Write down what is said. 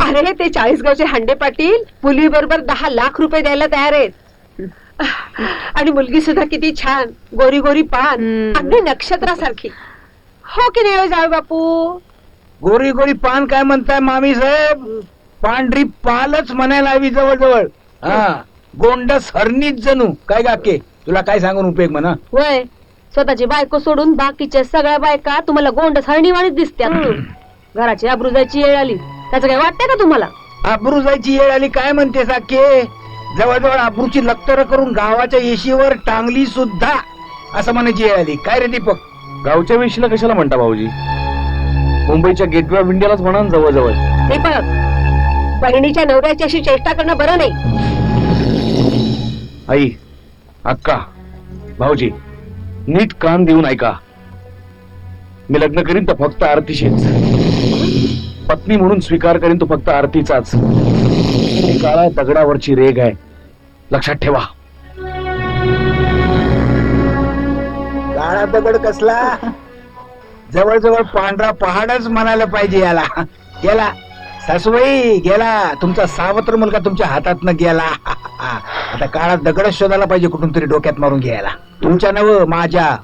अरे ते चाळीसगावचे हांडे पाटील मुली बरोबर दहा लाख रुपये द्यायला तयार आहेत. आणि मुलगी सुद्धा किती छान गोरी गोरी पान. अगदी नक्षत्रासारखी. हो की नाही हो जावे बापू? गोरी गोरी पान काय म्हणताय मामी साहेब? पांढरी पालच म्हणायला हवी जवळजवळ. हा गोंडस हरणीच जणू. काय गाके? तुला काय सांगून उपयोग म्हणा? वय स्वतःची बायको सोडून बाकीच्या सगळ्या बायका तुम्हाला गोंड हरणीवाणीच दिसत्यात. घराची आबरू जायची वेळ आली. त्याचं काय वाटतंय का तुम्हाला? आबरू जायची येळ आली काय म्हणते साके? जवळजवळ आबरूची लक्तर करून गावाच्या येशीवर टांगली सुद्धा. असं म्हणायची येळ आली. काय रे दीपक? गावच्या वेशीला कशाला म्हणता भाऊजी? मुंबईच्या गेटवे ऑफ इंडियालाच म्हणा ना जवळजवळ बघ बहिणीच्या नवऱ्याची अशी चेष्टा करणं बरं नाही. आई अक्का भाऊजी नीट कान देऊन ऐका. मी लग्न करीन तर फक्त आरतीशीच. पत्नी म्हणून स्वीकार करीन तो फक्त आरतीचाच. काळा दगडावरची रेग आहे. लक्षात ठेवा. काळा दगड कसला? जवळजवळ पांढरा पहाडच म्हणायला पाहिजे याला. गेला. सासूबाई गेला. तुमचा सावत्र मुलगा तुमच्या हातात गेला. आता काळा दगड शोधायला पाहिजे कुठून तरी डोक्यात मारून घ्यायला. तुमच्या नव माझ्या.